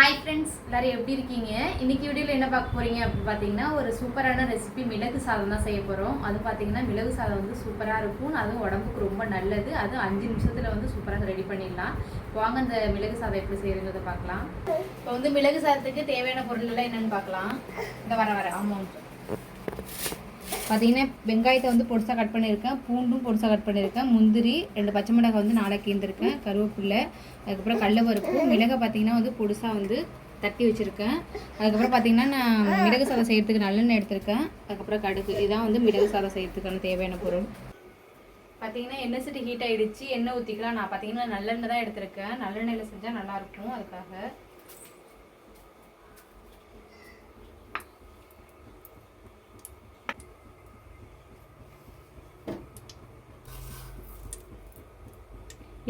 Hi friends எல்லாரும் எப்படி இருக்கீங்க? இன்னைக்கு வீடியோவில் என்ன பார்க்க போகிறீங்க அப்படின்னு பார்த்தீங்கன்னா ஒரு சூப்பரான ரெசிபி மிளகு சாதம் தான் செய்ய போகிறோம் அது பார்த்தீங்கன்னா மிளகு சாதம் வந்து சூப்பராக இருக்கும். அதுவும் உடம்புக்கு ரொம்ப நல்லது. அது அஞ்சு நிமிஷத்தில் வந்து சூப்பராக ரெடி பண்ணிடலாம். வாங்க இந்த மிளகு சாதம் எப்படி செய்யறதை பார்க்கலாம். இப்போ வந்து மிளகு சாதத்துக்கு தேவையான பொருள் எல்லாம் என்னன்னு பார்க்கலாம். இந்த வர வர அமௌண்ட் பார்த்தீங்கன்னா வெங்காயத்தை வந்து பொடிசாக கட் பண்ணியிருக்கேன். பூண்டும் பொடிசாக கட் பண்ணியிருக்கேன். முந்திரி ரெண்டு பச்சை மிளகாய் வந்து நாளைக்கு இருந்திருக்கேன். கருவேப்பிலை அதுக்கப்புறம் கடலப்பருப்பு மிளகை பார்த்தீங்கன்னா வந்து பொடிசாக வந்து தட்டி வச்சுருக்கேன். அதுக்கப்புறம் பார்த்தீங்கன்னா நான் மிளகு சாதம் செய்கிறதுக்கு நல்லெண்ணெய் எடுத்திருக்கேன். அதுக்கப்புறம் கடுகு. இதுதான் வந்து மிளகு சாதம் செய்கிறதுக்கான தேவையான பொருள். பார்த்தீங்கன்னா எண்ணெய் சட்டி ஹீட் ஆகிடுச்சு எண்ணெய் ஊற்றிக்கலாம் நான் பார்த்தீங்கன்னா நல்லெண்ணெய் தான் எடுத்திருக்கேன். நல்லெண்ணெயில் செஞ்சால் நல்லாயிருக்கும் அதுக்காக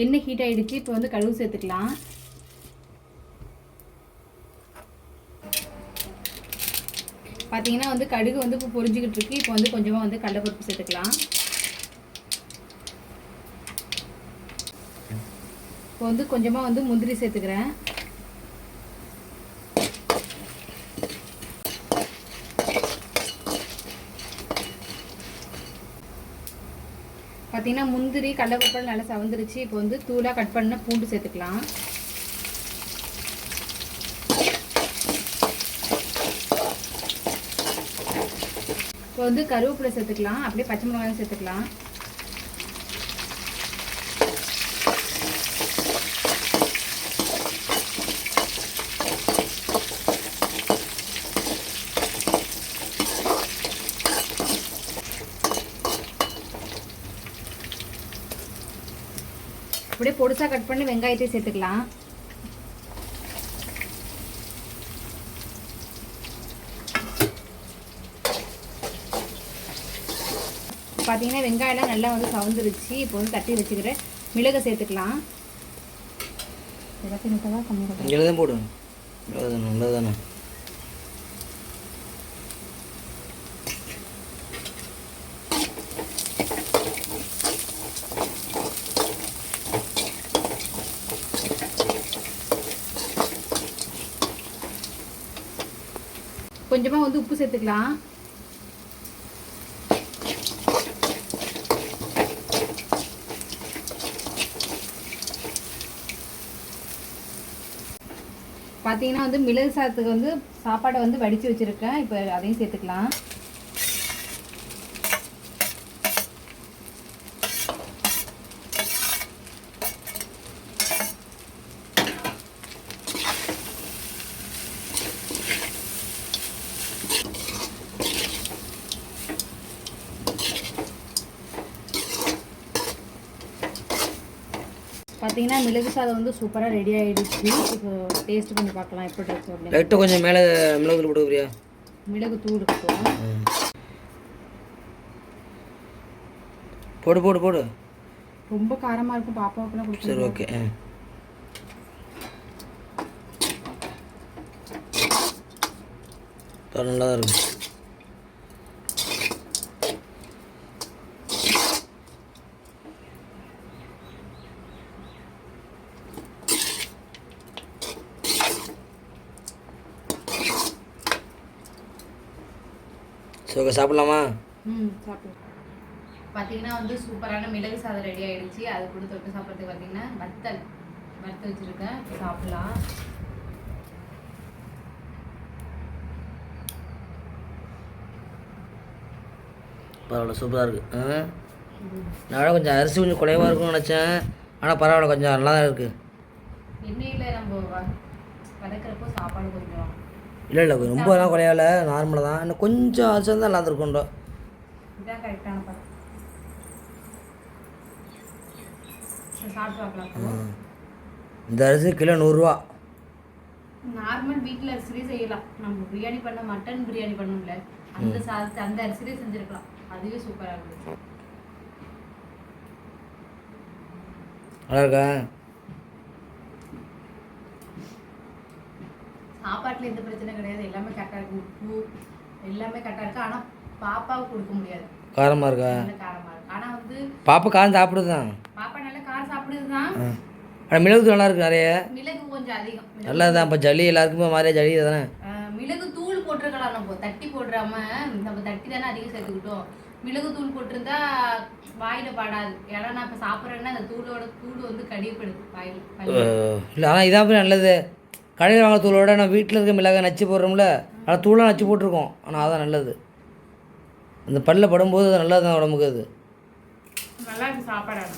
எண்ணெய் ஹீட் ஆகிடுச்சு இப்போ வந்து கடுகு சேர்த்துக்கலாம். பார்த்தீங்கன்னா வந்து கடுகு வந்து இப்போ பொரிஞ்சுக்கிட்டு இருக்கு. இப்போ வந்து கொஞ்சமாக வந்து கடலைப்பருப்பு சேர்த்துக்கலாம். இப்போ வந்து கொஞ்சமாக வந்து முந்திரி சேர்த்துக்கிறேன். பார்த்தீங்கன்னா முந்திரி கடலைப்பருப்பு நல்லா சவந்துருச்சு. இப்போ வந்து தூளாக கட் பண்ண பூண்டு சேர்த்துக்கலாம். இப்போ வந்து கருவேப்பிலை சேர்த்துக்கலாம். அப்படியே பச்சை மிளகாயும் சேர்த்துக்கலாம். அப்படியே பொடிச்சா கட் பண்ணி வெங்காயத்தையும் சேர்த்துக்கலாம். பார்த்தீங்கன்னா வெங்காயம்லாம் நல்லா வந்து சவுந்துருச்சு. இப்போ வந்து தட்டி வச்சுக்கிறேன் மிளகை சேர்த்துக்கலாம். எல்லாத்தையும் மிளகா கம்மி பண்ணுறேன் தான் நல்லதானே கொஞ்சமாக வந்து உப்பு சேர்த்துக்கலாம். பார்த்தீங்கன்னா வந்து மிளகு சாதத்துக்கு வந்து சாப்பாடை வந்து வடித்து வச்சுருக்கேன். இப்போ அதையும் சேர்த்துக்கலாம். பார்த்தீங்கன்னா மிளகு சாதம் வந்து சூப்பராக ரெடி ஆகிடுச்சு இப்போ டேஸ்ட் பண்ணி பார்க்கலாம் எப்படி இருக்கு அப்படின்னு. லைட்டாக கொஞ்சம் மேலே மிளகு போட்டு பிரியா மிளகு தூள் இருக்கும் போடு போடு போடு. ரொம்ப காரமாக இருக்கும் பாப்பாவுக்குலாம் சரி கொடுத்து ஓகே ஆ தர நல்லா தான் இருக்கு. ஓகே சாப்பிட்லாமா? ம் சாப்பிடு பார்த்தீங்கன்னா வந்து சூப்பரான மிளகு சாதம் ரெடி ஆயிடுச்சு. அது கூட தொட்டு சாப்பிட்றதுக்கு பார்த்தீங்கன்னா வத்தல். வறுத்து வச்சுருக்கேன். சாப்பிட்லாம். பரவாயில்ல சூப்பராக இருக்குது நான் கொஞ்சம் அரிசி கொஞ்சம் குறைவாக இருக்கும்னு நினச்சேன். ஆனால் பரவாயில்ல கொஞ்சம் நல்லா தான் இருக்குது எண்ணெயில் நம்ம வதக்குறப்போ சாப்பாடு கொஞ்சம் இல்லை இல்லை ரொம்பலாம் குறையல. நார்மலாக தான். இன்னும் கொஞ்சம் அரிசி தான் அப்போ. இந்த அரிசி கிலோ நூறுரூவா. நார்மல் வீட்டில் அரிசிலே செய்யலாம். நம்ம பிரியாணி பண்ண மட்டன் பிரியாணி பண்ணோம்ல அந்த சாதத்தை அந்த அரிசிலே செஞ்சுருக்கலாம். அதுவே சூப்பராக இருக்கும் நல்லா இருக்கா? சாப்பாட்டில் எந்த பிரச்சனை கிடையாது. எல்லாமே கரெக்டாக இருக்கும் உப்பு எல்லாமே கரெக்டாக இருக்கு. ஆனால் பாப்பாவுக்கு கொடுக்க முடியாது. காரமாக இருக்கா? நல்ல காரமாக இருக்கு. ஆனால் வந்து பாப்பா காரம் சாப்பிடுது தான் பாப்பா நல்ல காரம் சாப்பிடுது தான் ஆனால் மிளகு நல்லா இருக்கு நிறைய. மிளகு கொஞ்சம் அதிகம். நல்லது தான் இப்போ ஜல்லி எல்லாருக்குமே மாதிரியே ஜல்லி தானே? மிளகு தூள் போட்டிருக்கலாம் நம்ம. தட்டி போடுறாம நம்ம தட்டி தானே அதிகம் சேர்த்துக்கிட்டோம். மிளகு தூள் போட்டிருந்தா வாயில படாது. ஏன்னா நான் இப்போ சாப்பிட்றேன்னா அந்த தூளோட தூள் வந்து கடியப்படுது வாயில். இல்லை ஆனால் இதான் நல்லது. கடையில் வாங்குற தூளோட நான் வீட்டில் இருக்க மிளகாய் நச்சு போடுறோம்ல ஆனால் தூளாக நச்சு போட்டிருக்கோம். ஆனால் அதான் நல்லது. அந்த பல்ல படும்போது அது நல்லது தான் உடம்புக்கு அது. நல்லா இருக்கு சாப்பாடு ஆனா.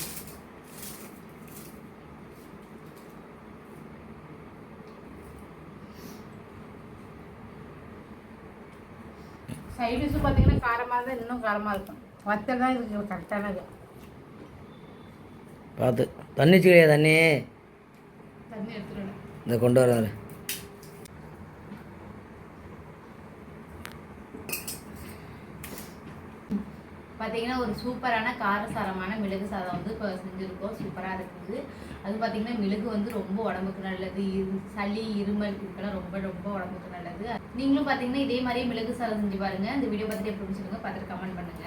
சைட் டிஷ்ஷும் பார்த்தீங்கன்னா காரமாக இருந்தால் இன்னும் காரமாக இருக்கும். வத்தல் தான் இதுக்கு கரெக்டானது பார்த்து. தண்ணி வச்சுக்கிறியா தண்ணி? தண்ணி எடுத்துடணும் இந்த கொண்டு வரேன் பார்த்தீங்கன்னா ஒரு சூப்பரான காரசாரமான மிளகு சாதம் வந்து இப்போ செஞ்சுருக்கோம். சூப்பராக இருக்குது. அது பார்த்தீங்கன்னா மிளகு வந்து ரொம்ப உடம்புக்கு நல்லது. இரு சளி இருமல் இதுக்கெல்லாம் ரொம்ப ரொம்ப உடம்புக்கு நல்லது. நீங்களும் பார்த்தீங்கன்னா இதே மாதிரியே மிளகு சாதம் செஞ்சு பாருங்க. இந்த வீடியோ பார்த்துட்டு எப்படி சொல்லுங்கள் பார்த்துட்டு கமெண்ட் பண்ணுங்க.